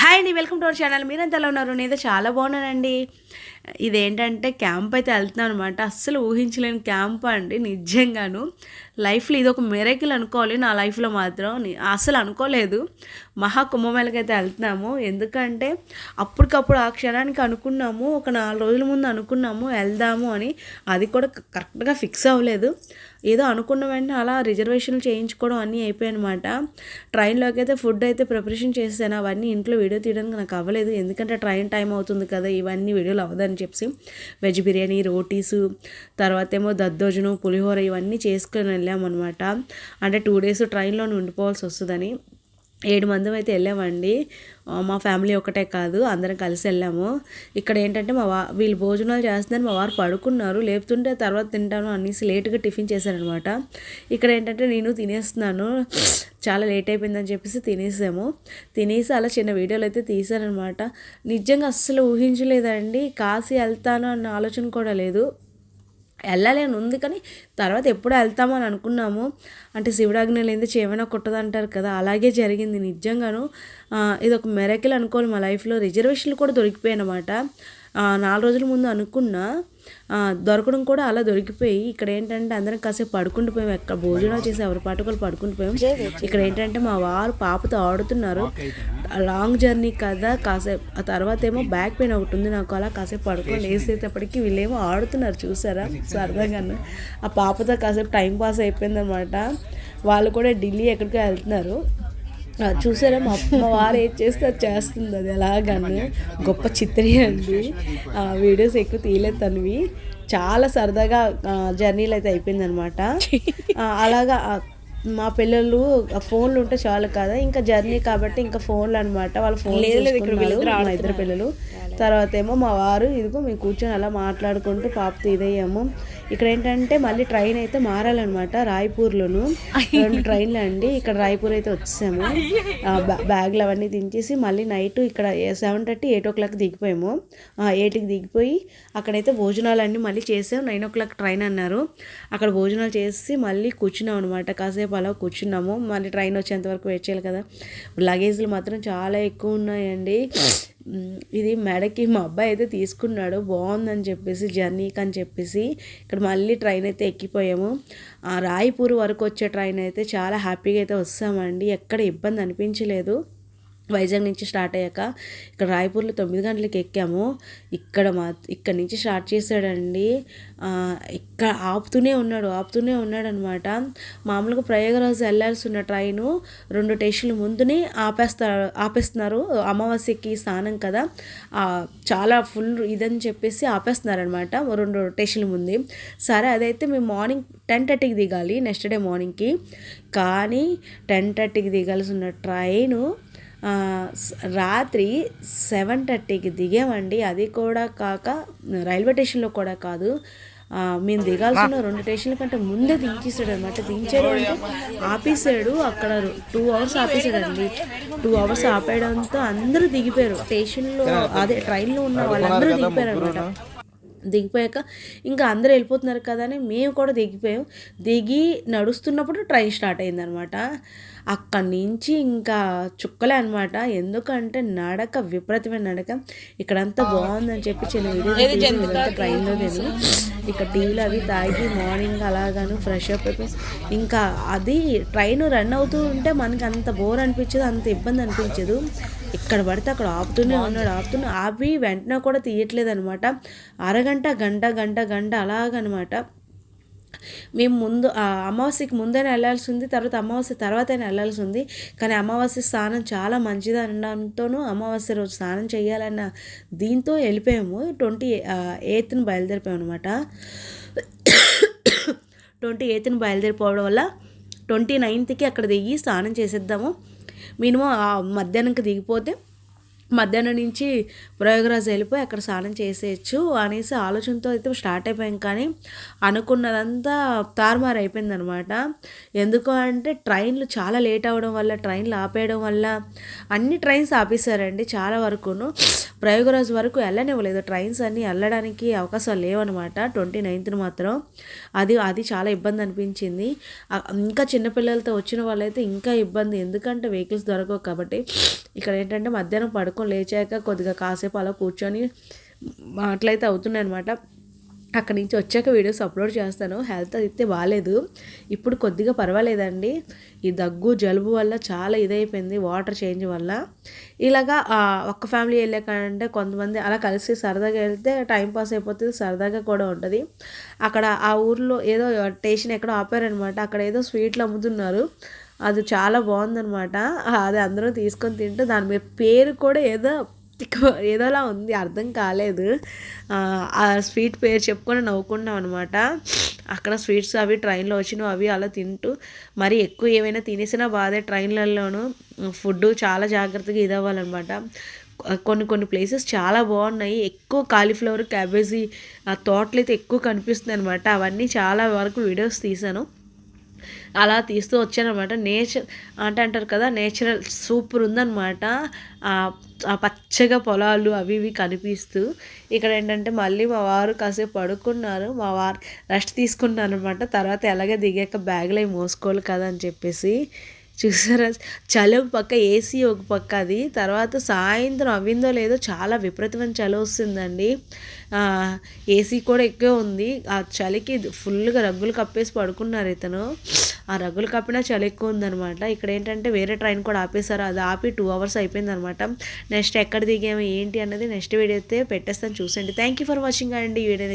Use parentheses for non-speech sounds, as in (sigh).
Hi అండి welcome to our channel. మీరంతలో ఉన్నారు? నేనైతే చాలా బాగున్నానండి. ఇదేంటంటే క్యాంప్ అయితే వెళ్తున్నాం అనమాట అస్సలు ఊహించలేని క్యాంప్ అండి నిజంగాను. లైఫ్లో ఇది ఒక మెరకిల్ అనుకోవాలి నా లైఫ్లో మాత్రం. అసలు అనుకోలేదు. మహా కుంభమేళకి అయితే వెళ్తున్నాము. ఎందుకంటే అప్పటికప్పుడు ఆ క్షణానికి అనుకున్నాము ఒక నాలుగు రోజుల ముందు అనుకున్నాము వెళ్దాము అని. అది కూడా కరెక్ట్గా ఫిక్స్ అవ్వలేదు. ఏదో అనుకున్న వెంటనే అలా రిజర్వేషన్లు చేయించుకోవడం అన్నీ అయిపోయాయన్నమాట ట్రైన్లోకి అయితే ఫుడ్ అయితే ప్రిపరేషన్ చేశాను అవన్నీ ఇంట్లో వీడియో తీయడానికి నాకు అవ్వలేదు. ఎందుకంటే ట్రైన్ టైం అవుతుంది కదా ఇవన్నీ వీడియోలు అవ్వదని చెప్పి వెజ్ బిర్యానీ రోటీస్ తర్వాత ఏమో దద్దోజనం పులిహోర ఇవన్నీ చేసుకొని వెళ్ళామన్నమాట. అంటే టూ డేస్ ట్రైన్లోనే ఉండిపోవాల్సి వస్తుందని. ఏడు మంది అయితే వెళ్ళామండి. మా ఫ్యామిలీ ఒకటే కాదు అందరం కలిసి వెళ్ళాము. ఇక్కడ ఏంటంటే మా వా వీళ్ళు భోజనాలు చేస్తున్నారు మా వారు పడుకున్నారు లేపుతుంటే తర్వాత తింటాను అనేసి లేట్గా టిఫిన్ చేశారనమాట. ఇక్కడ ఏంటంటే నేను తినేస్తున్నాను చాలా లేట్ అయిపోయిందని చెప్పేసి తినేసాము. తినేసి అలా చిన్న వీడియోలు అయితే తీశారనమాట. నిజంగా అస్సలు ఊహించలేదండి కాశీ వెళ్తాను అన్న ఆలోచన కూడా లేదు. వెళ్ళాలి అని ఉంది కానీ తర్వాత ఎప్పుడు వెళ్తామని అనుకున్నాము. అంటే శివుడాగ్ని లేనిది చేవైనా కొట్టదు అంటారు కదా అలాగే జరిగింది నిజంగాను. ఇది ఒక మెరకిల్ అనుకోవాలి మా లైఫ్లో రిజర్వేషన్లు కూడా దొరికిపోయాయి అనమాట నాలుగు రోజుల ముందు అనుకున్నా. దొరకడం కూడా అలా దొరికిపోయి ఇక్కడ ఏంటంటే అందరం కాసేపు పడుకుంటూ పోయాం. ఎక్కడ భోజనాలు చేసి ఎవరి పాటుకలు పడుకుంటూ పోయాం. ఇక్కడ ఏంటంటే మా వారు పాపతో ఆడుతున్నారు. లాంగ్ జర్నీ కదా కాసేపు ఆ తర్వాత ఏమో బ్యాక్ పెయిన్ ఒకటి ఉంది నాకు అలా కాసేపు పడుకొని లేసేటప్పటికి వీళ్ళేమో ఆడుతున్నారు చూసారా? సరదాగా ఆ పాపతో కాసేపు టైం పాస్ అయిపోయిందనమాట వాళ్ళు కూడా ఢిల్లీ ఎక్కడికో వెళ్తున్నారు. చూసారా మా మా వారు ఏం చేస్తే అది చేస్తుంది అది ఎలాగని. గొప్ప చిత్రి అండి. ఆ, వీడియోస్ ఎక్కువ తీయలేదు తనవి. చాలా సరదాగా జర్నీలు అయితే అయిపోయిందనమాట (laughs) అలాగా మా పిల్లలు ఫోన్లు ఉంటే చాలు కదా. ఇంకా జర్నీ కాబట్టి ఇంకా ఫోన్లు అనమాట వాళ్ళ ఫోన్ మా ఇద్దరు పిల్లలు. తర్వాత ఏమో మా వారు ఇదిగో మేము కూర్చొని అలా మాట్లాడుకుంటూ పాపతో ఇదయ్యాము ఇక్కడ ఏంటంటే మళ్ళీ ట్రైన్ అయితే మారాలన్నమాట రాయ్పూర్లోను. రెండు ట్రైన్లు అండి. ఇక్కడ రాయ్పూర్ అయితే వచ్చేసాము. బ్యాగ్లు బ్యాగులు అవన్నీ దించేసి మళ్ళీ నైట్ ఇక్కడ seven thirty eight o'clock దిగిపోయాము. ఎయిట్కి దిగిపోయి అక్కడైతే భోజనాలన్నీ మళ్ళీ చేసాం. నైన్ ఓ క్లాక్ ట్రైన్ అన్నారు. అక్కడ భోజనాలు చేసి మళ్ళీ కూర్చున్నాం అనమాట కాసేపు అలా కూర్చున్నాము. మళ్ళీ ట్రైన్ వచ్చేంత వరకు వెయిట్ చేయాలి కదా. లగేజ్లు మాత్రం చాలా ఎక్కువ ఉన్నాయండి. ఇది మెడకి మా అబ్బాయి అయితే తీసుకున్నాడు బాగుందని చెప్పేసి జర్నీకి అని చెప్పేసి ఇక్కడ మళ్ళీ ట్రైన్ అయితే ఎక్కిపోయాము. ఆ రాయపూర్ వరకు వచ్చే ట్రైన్ అయితే చాలా హ్యాపీగా అయితే వస్తామండి. ఎక్కడ ఇబ్బంది అనిపించలేదు. వైజాగ్ నుంచి స్టార్ట్ అయ్యాక ఇక్కడ రాయపూర్లో తొమ్మిది గంటలకి ఎక్కాము. ఇక్కడ మా ఇక్కడ నుంచి స్టార్ట్ చేశాడండి. ఇక్కడ ఆపుతూనే ఉన్నాడు ఆపుతూనే ఉన్నాడు అనమాట మామూలుగా ప్రయాగరాజు వెళ్ళాల్సి ఉన్న ట్రైను రెండు స్టేషన్ల ముందునే ఆపేస్తారు ఆపేస్తున్నారు. అమావాస్యకి స్నానం కదా. చాలా ఫుల్ ఇదని చెప్పేసి ఆపేస్తున్నారనమాట రెండు స్టేషన్ల ముందు. సరే అదైతే మేము మార్నింగ్ టెన్ థర్టీకి దిగాలి నెక్స్ట్ డే మార్నింగ్కి. కానీ టెన్ థర్టీకి దిగాల్సి ఉన్న ట్రైను రాత్రి సెవెన్ థర్టీకి దిగామండి అది కూడా కాక రైల్వే స్టేషన్లో కూడా కాదు. మేము దిగాల్సిన రెండు స్టేషన్ల కంటే ముందే దించేసాడు అనమాట దించాడు అంటే ఆపేసాడు. అక్కడ టూ అవర్స్ ఆపేసాడండి. టూ అవర్స్ ఆపేయడంతో అందరూ దిగిపోయారు. స్టేషన్లో అదే ట్రైన్లో ఉన్న వాళ్ళందరూ దిగిపోయారు అనమాట దిగిపోయాక ఇంకా అందరూ వెళ్ళిపోతున్నారు కదా అని మేము కూడా దిగిపోయాం. దిగి నడుస్తున్నప్పుడు ట్రైన్ స్టార్ట్ అయిందనమాట. అక్కడి నుంచి ఇంకా చుక్కలే అనమాట ఎందుకంటే నడక విపరీతమైన నడక. ఇక్కడంతా బాగుందని చెప్పి చిన్న వీడియో ట్రైన్లో నేను ఇక్కడ టీలు అవి తాగి మార్నింగ్ అలాగాను ఫ్రెష్ అప్ అయిపోయి ఇంకా అది ట్రైన్ రన్ అవుతూ ఉంటే మనకి అంత బోర్ అనిపించదు అంత ఇబ్బంది అనిపించదు. ఇక్కడ పడితే అక్కడ ఆపుతూనే ఉన్నాడు ఆపుతూనే ఆపి వెంటనే కూడా తీయట్లేదు అనమాట అరగంట గంట గంట గంట అలాగనమాట. మేము ముందు ఆ అమావాస్యకి ముందైనా వెళ్ళాల్సి ఉంది తర్వాత అమావాస్య తర్వాత అయినా వెళ్ళాల్సి ఉంది. కానీ అమావాస్య స్నానం చాలా మంచిది అనడంతోనూ అమావాస్య రోజు స్నానం చేయాలన్న దీంతో వెళ్ళిపోయాము. ట్వంటీ ఎయిత్ని బయలుదేరిపోయాం అనమాట ట్వంటీ ఎయిత్ని బయలుదేరిపోవడం వల్ల ట్వంటీ నైన్త్కి అక్కడ దిగి స్నానం చేసేద్దాము. మినిమం ఆ మధ్యాహ్నంకి దిగిపోతే మధ్యాహ్నం నుంచి ప్రయోగరాజు వెళ్ళిపోయి అక్కడ స్నానం చేసేయచ్చు అనేసి ఆలోచనతో అయితే స్టార్ట్ అయిపోయాం. కానీ అనుకున్నదంతా తారుమారు అయిపోయిందనమాట. ఎందుకు అంటే ట్రైన్లు చాలా లేట్ అవ్వడం వల్ల ట్రైన్లు ఆపేయడం వల్ల అన్ని ట్రైన్స్ ఆపేశారండి చాలా వరకును. ప్రయోగరాజ్ వరకు వెళ్ళనివ్వలేదు ట్రైన్స్ అన్నీ వెళ్ళడానికి అవకాశాలు లేవన్నమాట ట్వంటీ నైన్త్న మాత్రం. అది అది చాలా ఇబ్బంది అనిపించింది. ఇంకా చిన్నపిల్లలతో వచ్చిన వాళ్ళైతే ఇంకా ఇబ్బంది. ఎందుకంటే వెహికల్స్ దొరకవు కాబట్టి. ఇక్కడ ఏంటంటే మధ్యాహ్నం పడుకొని లేచాక కొద్దిగా కాసేపు అలా కూర్చొని అట్లయితే అవుతున్నాయి అనమాట అక్కడి నుంచి వచ్చాక వీడియోస్ అప్లోడ్ చేస్తాను. హెల్త్ అయితే బాగాలేదు ఇప్పుడు కొద్దిగా పర్వాలేదండి. ఈ దగ్గు జలుబు వల్ల చాలా ఇదైపోయింది వాటర్ చేంజ్ వల్ల. ఇలాగా ఒక్క ఫ్యామిలీ వెళ్ళాకంటే కొంతమంది అలా కలిసి సరదాగా వెళ్తే టైం పాస్ అయిపోతుంది సరదాగా కూడా ఉంటుంది. అక్కడ ఆ ఊర్లో ఏదో స్టేషన్ ఎక్కడో ఆపారనమాట. అక్కడ ఏదో స్వీట్లు అమ్ముతున్నారు. అది చాలా బాగుందనమాట. అది అందరూ తీసుకొని తింటే దాని మీద పేరు కూడా ఏదో ఏదోలా ఉంది అర్థం కాలేదు. ఆ స్వీట్ పేరు చెప్పుకొని నవ్వుకున్నాం అనమాట అక్కడ స్వీట్స్ అవి ట్రైన్లో వచ్చినవి అవి అలా తింటూ మరి ఎక్కువ ఏమైనా తినేసినా బాధే ట్రైన్లలోనూ. ఫుడ్ చాలా జాగ్రత్తగా ఇది అవ్వాలన్నమాట కొన్ని కొన్ని ప్లేసెస్ చాలా బాగున్నాయి. ఎక్కువ కాలీఫ్లవర్ క్యాబేజీ ఆ తోటలు అయితే ఎక్కువ కనిపిస్తుంది అనమాట అవన్నీ చాలా వరకు వీడియోస్ తీశాను. అలా తీస్తూ వచ్చానమాట నేచర్ అంటే అంటారు కదా నేచురల్ సూపర్ ఉందన్నమాట. ఆ పచ్చగా పొలాలు అవి ఇవి కనిపిస్తూ ఇక్కడ ఏంటంటే మళ్ళీ మా వారు కాసేపు పడుకున్నారు. మా వారు రెస్ట్ తీసుకున్నారు అనమాట తర్వాత ఎలాగే దిగాక బ్యాగ్లో మోసుకోవాలి కదా అని చెప్పేసి. చూసారా? చలి ఒక పక్క ఏసీ ఒక పక్క అది. తర్వాత సాయంత్రం అవ్విందో లేదో చాలా విపరీతమైన చలి వస్తుందండి. ఏసీ కూడా ఎక్కువ ఉంది. ఆ చలికి ఫుల్గా రగ్గులు కప్పేసి పడుకున్నారు ఇతను. ఆ రగులు కప్పినా చలి ఎక్కువ ఉందనమాట ఇక్కడ ఏంటంటే వేరే ట్రైన్ కూడా ఆపేశారు. అది ఆపి టూ అవర్స్ అయిపోయింది అనమాట నెక్స్ట్ ఎక్కడ దిగాము ఏంటి అన్నది నెక్స్ట్ వీడియో అయితే పెట్టేస్తాను. చూసండి థ్యాంక్ యూ ఫర్ వాచింగ్ అండి. ఈ వీడియో